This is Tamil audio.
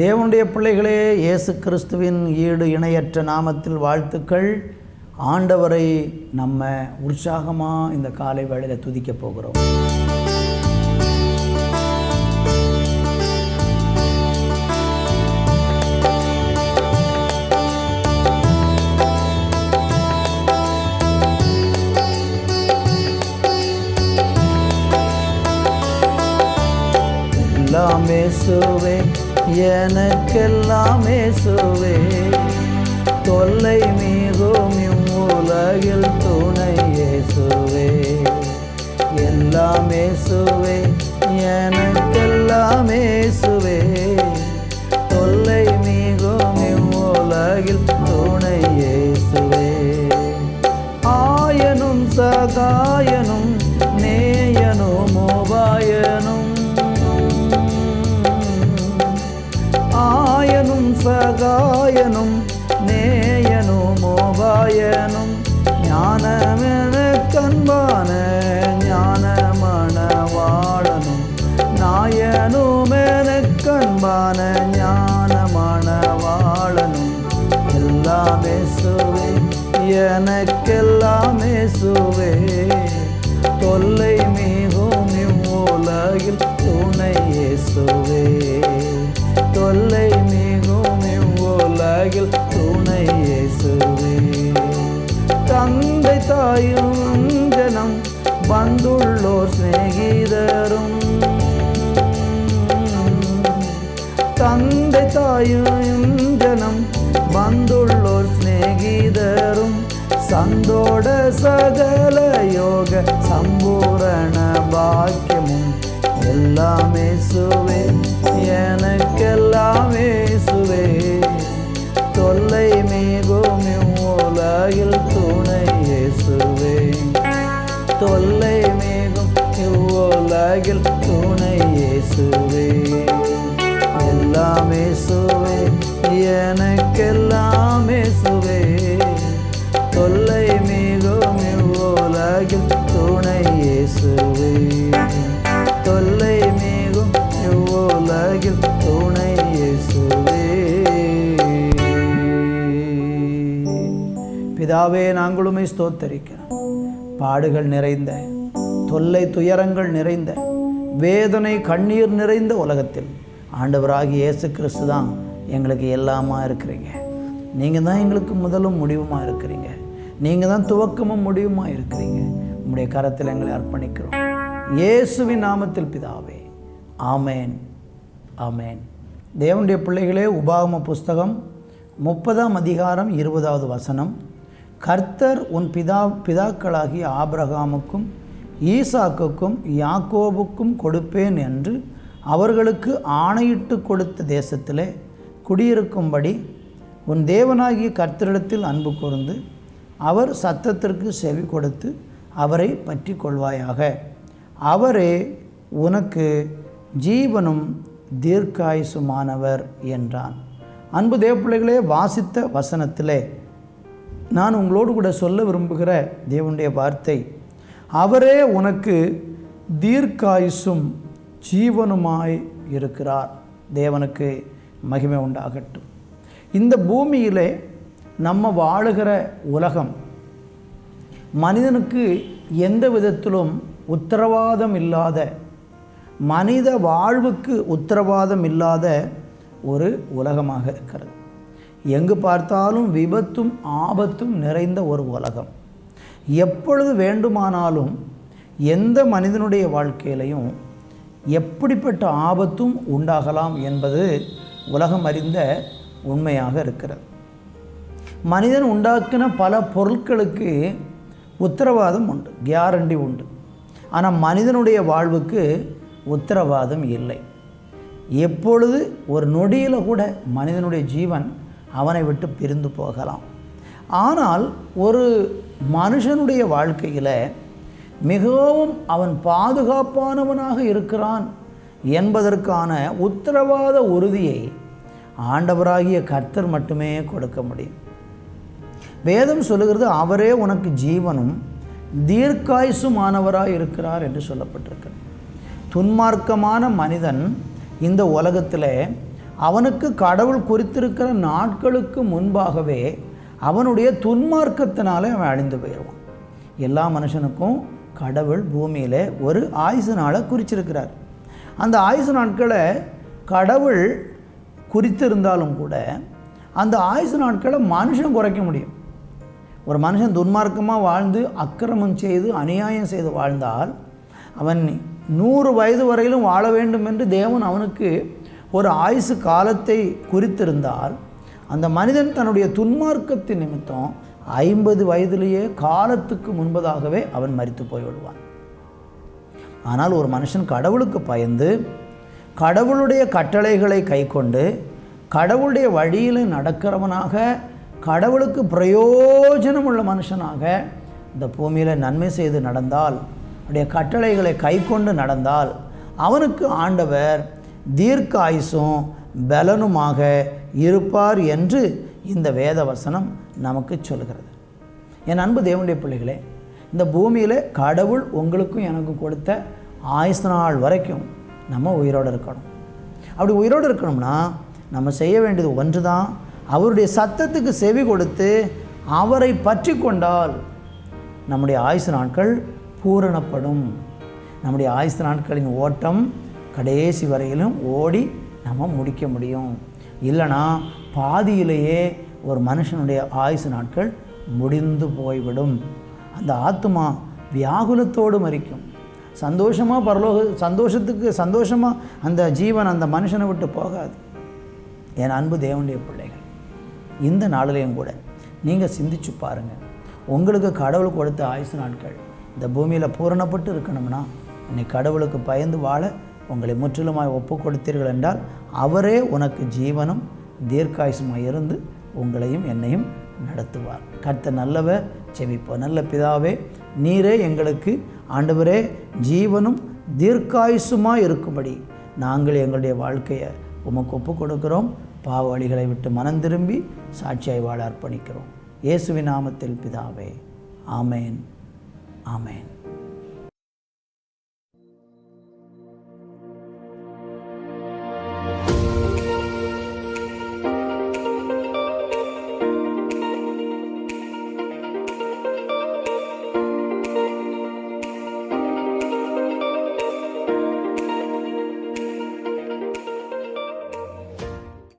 தேவனுடைய பிள்ளைகளே இயேசு கிறிஸ்துவின் ஈடு இணையற்ற நாமத்தில் வாழ்த்துக்கள். ஆண்டவரை நம்ம உற்சாகமாக இந்த காலை வேளையில் துதிக்க போகிறோம். எல்லாமே சுவே எனக்கெல்லாம் சுவே தொல்லை மிகும் இவ்வுலகில் துணை இயேசுவே எல்லாமே சுவே எனக்கெல்லாமே சுவே சகாயனும் நேயனும் உபாயனும் ஞானமென கண்பான ஞானமணவாளனும் நாயனுமென கண்பான ஞானமணவாளனும் எல்லாமே சுவே எனக்கு தந்தை தாயும் ஜனம் வந்துள்ளோர் சிநேகிதரும் சந்தோட சகல யோக சம்பூரண பாக்கியமும் எல்லாமே பிதாவே நாங்களுமே ஸ்தோத்தரிக்கிறோம். பாடுகள் நிறைந்த தொல்லை துயரங்கள் நிறைந்த வேதனை கண்ணீர் நிறைந்த உலகத்தில் ஆண்டவராகி இயேசு கிறிஸ்து தான் எங்களுக்கு எல்லாமா இருக்கிறீங்க. நீங்கள் தான் எங்களுக்கு முதலும் முடிவுமாக இருக்கிறீங்க. நீங்கள் தான் துவக்கமும் முடிவுமாக இருக்கிறீங்க. உங்களுடைய கரத்தில் எங்களை அர்ப்பணிக்கிறோம். இயேசுவின் நாமத்தில் பிதாவே. ஆமேன். ஆமேன். தேவனுடைய பிள்ளைகளே உபாகம புஸ்தகம் முப்பதாம் அதிகாரம் இருபதாவது வசனம். கர்த்தர் உன் பிதா பிதாக்களாகிய ஆபிரகாமுக்கும் ஈசாக்குக்கும் யாக்கோபுக்கும் கொடுப்பேன் என்று அவர்களுக்கு ஆணையிட்டு கொடுத்த தேசத்திலே குடியிருக்கும்படி உன் தேவனாகிய கர்த்தரிடத்தில் அன்பு கூர்ந்து அவர் சத்தத்திற்கு செவி கொடுத்து அவரை பற்றி கொள்வாயாக அவரே உனக்கு ஜீவனும் தீர்க்காயுசுமானவர் என்றான். அன்பு தேவப்பிள்ளைகளே வாசித்த வசனத்திலே நான் உங்களோடு கூட சொல்ல விரும்புகிற தேவனுடைய வார்த்தை அவரே உனக்கு தீர்க்காயுசும் ஜீவனுமாய் இருக்கிறார். தேவனுக்கு மகிமை உண்டாகட்டும். இந்த பூமியிலே நம்ம வாழுகிற உலகம் மனிதனுக்கு எந்த விதத்திலும் உத்தரவாதம் இல்லாத மனித வாழ்வுக்கு உத்தரவாதம் இல்லாத ஒரு உலகமாக இருக்கிறது. எங்கு பார்த்தாலும் விபத்தும் ஆபத்தும் நிறைந்த ஒரு உலகம். எப்பொழுது வேண்டுமானாலும் எந்த மனிதனுடைய வாழ்க்கையிலையும் எப்படிப்பட்ட ஆபத்தும் உண்டாகலாம் என்பது உலகம் அறிந்த உண்மையாக இருக்கிறது. மனிதன் உண்டாக்கின பல பொருட்களுக்கு உத்தரவாதம் உண்டு கேரண்டி உண்டு. ஆனால் மனிதனுடைய வாழ்வுக்கு உத்தரவாதம் இல்லை. எப்பொழுது ஒரு நொடியில் கூட மனிதனுடைய ஜீவன் அவனை விட்டு பிரிந்து போகலாம். ஆனால் ஒரு மனுஷனுடைய வாழ்க்கையில் மிகவும் அவன் பாதுகாப்பானவனாக இருக்கிறான் என்பதற்கான உத்தரவாத உறுதியை ஆண்டவராகிய கர்த்தர் மட்டுமே கொடுக்க முடியும். வேதம் சொல்லுகிறது அவரே உனக்கு ஜீவனும் தீர்க்காயுசுமானவராக இருக்கிறார் என்று சொல்லப்பட்டிருக்கிறது துன்மார்க்கமான மனிதன் இந்த உலகத்தில் அவனுக்கு கடவுள் குறித்திருக்கிற நாட்களுக்கு முன்பாகவே அவனுடைய துன்மார்க்கத்தினாலே அவன் அழிந்து போயிடுவான் எல்லா மனுஷனுக்கும் கடவுள் பூமியில் ஒரு ஆயுசு நாளை குறிச்சிருக்கிறார். அந்த ஆயுசு நாட்களை கடவுள் குறித்திருந்தாலும் கூட அந்த ஆயுசு நாட்களை மனுஷன் குறைக்க முடியும். ஒரு மனுஷன் துன்மார்க்கமாக வாழ்ந்து அக்கிரமம் செய்து அநியாயம் செய்து வாழ்ந்தால் அவன் நூறு வயது வரையிலும் வாழ வேண்டும் என்று தேவன் அவனுக்கு ஒரு ஆயுசு காலத்தை குறித்திருந்தால் அந்த மனிதன் தன்னுடைய துன்மார்க்கத்தின் நிமித்தம் ஐம்பது வயதிலேயே காலத்துக்கு முன்பதாகவே அவன் மரித்து போய்விடுவான். ஆனால் ஒரு மனுஷன் கடவுளுக்கு பயந்து கடவுளுடைய கட்டளைகளை கைக்கொண்டு கடவுளுடைய வழியில் நடக்கிறவனாக கடவுளுக்கு பிரயோஜனம் உள்ள மனுஷனாக இந்த பூமியில் நன்மை செய்து நடந்தால் அவருடைய கட்டளைகளை கைக்கொண்டு நடந்தால் அவனுக்கு ஆண்டவர் தீர்க்க ஆயுசும் பலனுமாக இருப்பார் என்று இந்த வேத வசனம் நமக்கு சொல்கிறது என் அன்பு தேவனுடைய பிள்ளைகளே இந்த பூமியில் கடவுள் உங்களுக்கும் எனக்கும் கொடுத்த ஆயுசு நாள் வரைக்கும் நம்ம உயிரோடு இருக்கணும். அப்படி உயிரோடு இருக்கணும்னா நம்ம செய்ய வேண்டியது ஒன்று தான் அவருடைய சத்தத்துக்கு செவி கொடுத்து அவரை பற்றி கொண்டால் நம்முடைய ஆயுசு நாட்கள் பூரணப்படும். நம்முடைய ஆயுசு நாட்களின் ஓட்டம் கடைசி வரையிலும் ஓடி நம்ம முடிக்க முடியும். இல்லைனா பாதியிலேயே ஒரு மனுஷனுடைய ஆயுசு நாட்கள் முடிந்து போய்விடும். அந்த ஆத்மா வியாகுலத்தோடு மறிக்கும் சந்தோஷமாக பரலோக சந்தோஷத்துக்கு சந்தோஷமாக அந்த ஜீவன் அந்த மனுஷனை விட்டு போகாது. என் அன்பு தேவனுடைய பிள்ளைகள் இந்த நாளிலையும் கூட நீங்கள் சிந்திச்சு பாருங்கள் உங்களுக்கு கடவுள் கொடுத்த ஆயுசு நாட்கள் இந்த பூமியில் பூரணப்பட்டு இருக்கணும்னா இன்னைக்கு கடவுளுக்கு பயந்து வாழ உங்களை முற்றிலுமாய் ஒப்பு கொடுத்தீர்கள் என்றால் அவரே உனக்கு ஜீவனும் தீர்க்காயுசுமாய் இருந்து உங்களையும் என்னையும் நடத்துவார். கர்த்த நல்லவர் செவிப்போம் நல்ல பிதாவே நீரே எங்களுக்கு ஆண்டவரே ஜீவனும் தீர்க்காயுசுமாக இருக்கும்படி நாங்கள் எங்களுடைய வாழ்க்கையை உமக்கு ஒப்பு கொடுக்கிறோம் பாவ வழிகளை விட்டு மனம் திரும்பி சாட்சியாய் வாழ அர்ப்பணிக்கிறோம். இயேசுவின் நாமத்தில் பிதாவே ஆமேன் ஆமேன்.